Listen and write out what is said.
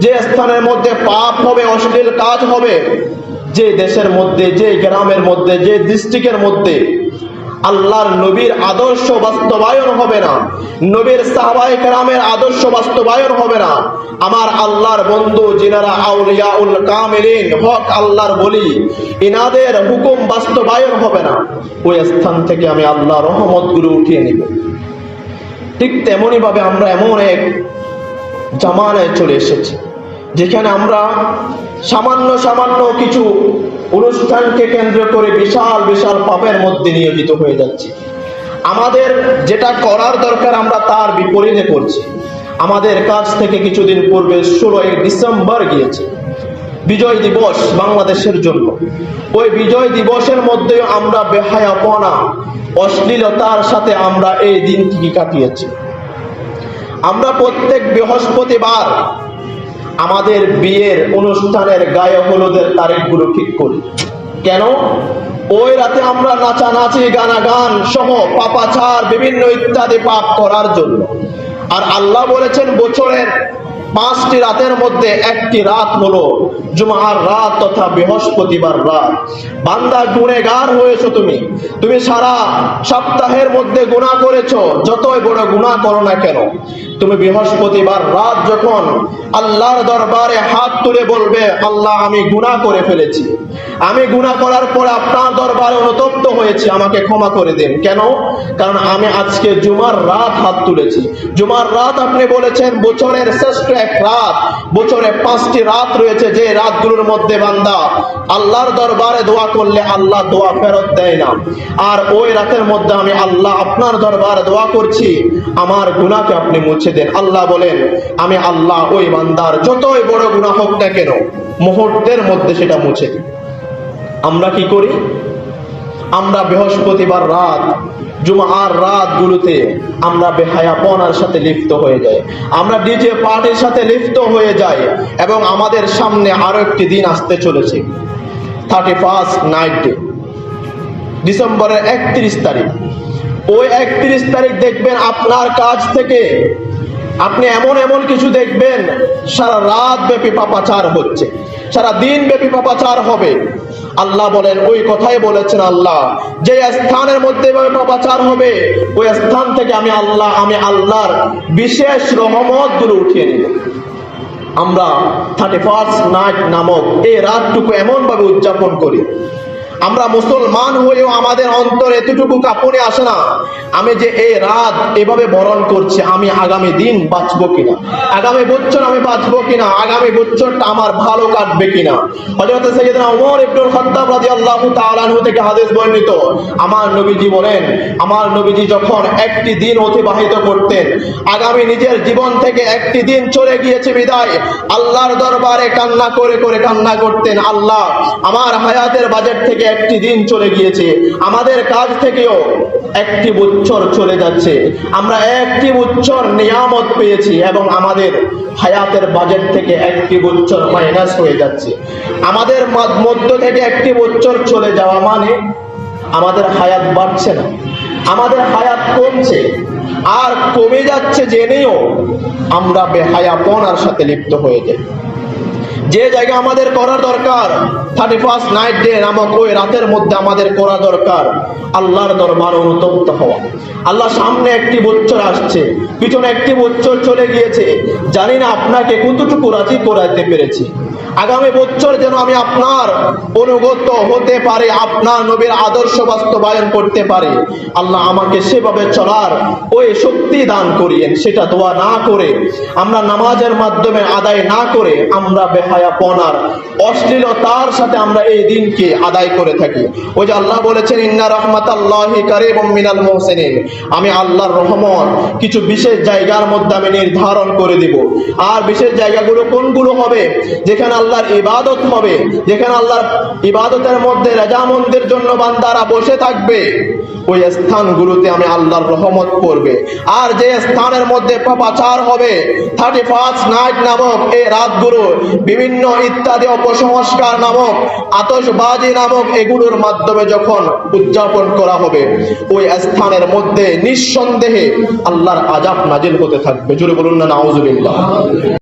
যে স্থানের মধ্যে পাপ হবে, অশ্লীল কাজ হবে, যে দেশের মধ্যে, যে গ্রামের মধ্যে, যে ডিস্ট্রিক্টের মধ্যে, আল্লাহর নবীর আদর্শ বাস্তবায়ন হবে না। নবীর সাহাবাই কেরামের আদর্শ বাস্তবায়ন হবে না। আমার আল্লাহর বন্ধু যিনারা আউলিয়াউল কামিলিন, হক আল্লাহর বলি, ইনাদের হুকুম বাস্তবায়ন হবে না। ওই স্থান থেকে আমি আল্লাহ রহমতগুলো উঠিয়ে নিব। ঠিক তেমনই ভাবে আমরা এমন এক জামানায় চলে এসেছে। যেখানে আমরা সামান্য সামান্য কিছু অনুষ্ঠানকে কেন্দ্র করে বিশাল বিশাল পাপের মধ্যে নিয়োজিত হয়ে যাচ্ছি। আমাদের যেটা করার দরকার আমরা তার বিপরীতে করছি আমাদের কাছ থেকে কিছুদিন পূর্বে ষোলোই ডিসেম্বর গিয়েছে। বিজয় দিবস বাংলাদেশের জন্য। ওই বিজয় দিবসের মধ্যে আমরা বেহায়াপনা, অশ্লীলতার সাথে আমরা এই দিনটি কাটিয়েছি। আমরা প্রত্যেক বৃহস্পতিবার আমাদের বিয়ের অনুষ্ঠানের গায়ে হলুদের তারিখগুলো ঠিক করি। কেন? ওই রাতে আমরা নাচানাচি, গানাগান সহ পাপাচার, বিভিন্ন ইত্যাদি পাপ করার জন্য। আর আল্লাহ বলেছেন, বছরের পাঁচটি রাতের মধ্যে একটি রাত হলো জুমার রাত তথা বৃহস্পতিবার রাত। বান্দা গুণেগার হয়েছো তুমি। তুমি সারা সপ্তাহের মধ্যে গুণা করেছ। যতই বড় গুণা করো না কেন তুমি বৃহস্পতিবার রাত যখন আল্লাহর দরবারে হাত তুলে বলবে, আল্লাহ, আমি গুণা করে ফেলেছি। আমি গুণা করার পরে আপনার দরবারে অনুতপ্ত হয়েছি, আমাকে ক্ষমা করে দিন। কেন? কারণ আমি আজকে জুমার রাত হাত তুলেছি। জুমার রাত আপনি বলেছেন, বছরের শ্রেষ্ঠ এক রাত, বছরে পাঁচটি রাত রয়েছে, যে রাতগুলোর মধ্যে বান্দা আল্লাহর দরবারে দোয়া করলে আল্লাহ দোয়া ফেরত দেয় না। আর ওই রাতের মধ্যে আমি আল্লাহ আপনার দরবারে দোয়া করছি, আমার গুণাকে আপনি মুছে দেন আল্লাহ বলেন, আমি আল্লাহ ওই বান্দার যতই বড় গুণা হোক না কেন, মুহূর্তের মধ্যে সেটা মুছে আমরা কি করি? আমরা বৃহস্পতিবার রাত, জুমার রাত গুলোতে আমরা বেহায়াপনার সাথে লিপ্ত হয়ে যাই। আমরা ডিজে পার্টির সাথে লিপ্ত হয়ে যাই এবং আমাদের সামনে আরও একটি দিন আসতে চলেছে থার্টি ফার্স্ট নাইট ডে ডিসেম্বরের একত্রিশ তারিখ। ওই একত্রিশ তারিখ দেখবেন আপনার কাজ থেকে আপনি এমন এমন কিছু দেখবেন, সারা রাত ব্যাপী পাপাচার হচ্ছে, সারা দিন ব্যাপী পাপাচার হবে। আল্লাহ বলেন, ওই কথাই বলেছেন আল্লাহ, যে স্থানের মধ্যে পাপাচার হবে, ওই স্থান থেকে আমি আল্লাহ, আমি আল্লাহর বিশেষ রহমতগুলো উঠিয়ে নিব। আমরা থার্টি ফার্স্ট নাইট নামক এই রাতটুকু এমন ভাবে উদযাপন করি আমরা মুসলমান হয়েও আমাদের অন্তর এতটুকু কাপড়ে আসে না। আমি যে এই রাত এভাবে বরণ করছি, আমি আগামী দিন বাঁচবো কিনা? আগামী বছর আমি বাঁচবো কিনা? আগামী বছরটা আমার ভালো কাটবে কিনা? ওমর ইবনুল খাত্তাব রাদিয়াল্লাহু তাআলা আনহু থেকে হাদিস বর্ণিত, আমার নবীজি বলেন, আমার নবীজি যখন একটি দিন অতিবাহিত করতেন, আগামী নিজের জীবন থেকে একটি দিন চলে গিয়েছে বিদায়। আল্লাহর দরবারে কান্না করে করে কান্না করতেন আল্লাহ, আমার হায়াতের বাজেট থেকে একটি দিন চলে গিয়েছে। আমাদের কাজ থেকেও একটি বছর চলে যাচ্ছে। আমরা একটি বছর নিয়ামত পেয়েছি এবং আমাদের হায়াতের বাজেট থেকে একটি বছর মাইনাস হয়ে যাচ্ছে। আমাদের মধ্য- থেকে একটি বছর চলে যাওয়া মানে আমাদের হায়াত বাড়ছে না। আমাদের হায়াত কমছে। আর কমে যাচ্ছে জেনেও আমরা বেহায়াপনার সাথে লিপ্ত হয়ে যাই। যে জায়গা আমাদের করা দরকার থার্টি ফার্স্ট নাইট ডে নামক ওই রাতের মধ্যে আমাদের করা দরকার, আল্লাহর দরবার অনুতপ্ত হওয়া। আল্লাহ সামনে একটি বছর আসছে, পিছনে একটি বছর চলে গিয়েছে। জানি না আপনাকে কতটুকু রাজি করাতে পেরেছি। আগামী বছর যেন আমি আপনার অনুগত হতে পারে, আপনার নবীর আদর্শ বাস্তবায়ন করতে পারে। আল্লাহ আমাকে সেভাবে চলার ওই শক্তি দান করিয়েন, সেটা দোয়া না করে, আমরা নামাজের মাধ্যমে আদায় না করে আমরা বেহায়াপনার অশ্লীলতার সাথে আমরা এই দিনকে আদায় করে থাকি। ওই যে আল্লাহ বলেছেন, ইন্না রহমাতাল্লাহি কারীবুম মিনাল মুহসিনিন। আমি আল্লাহর রহমত কিছু বিশেষ জায়গার মধ্যে আমি নির্ধারণ করে দিব। আর বিশেষ জায়গাগুলো কোনগুলো হবে? যেখানে আল্লাহর ইবাদত হবে, যেখানে আল্লাহর ইবাদতের মধ্যে রেজামন্দের জন্য বান্দারা বসে থাকবে, ওই স্থানগুলোতে আমি আল্লাহর রহমত করবে। আর যে স্থানের মধ্যে পাপাচার হবে থার্টি ফার্স্ট নাইট নামক এই রাতগুলো, বিভিন্ন ইত্যাদি অপসংস্কার নামক, আতশবাজি নামক এগুলোর মাধ্যমে যখন উদযাপন করা হবে, ওই স্থানের মধ্যে নিঃসন্দেহে আল্লাহর আজাব নাজিল হতে থাকবে। জুড়ে বলুন না, নাউজুবিল্লাহ।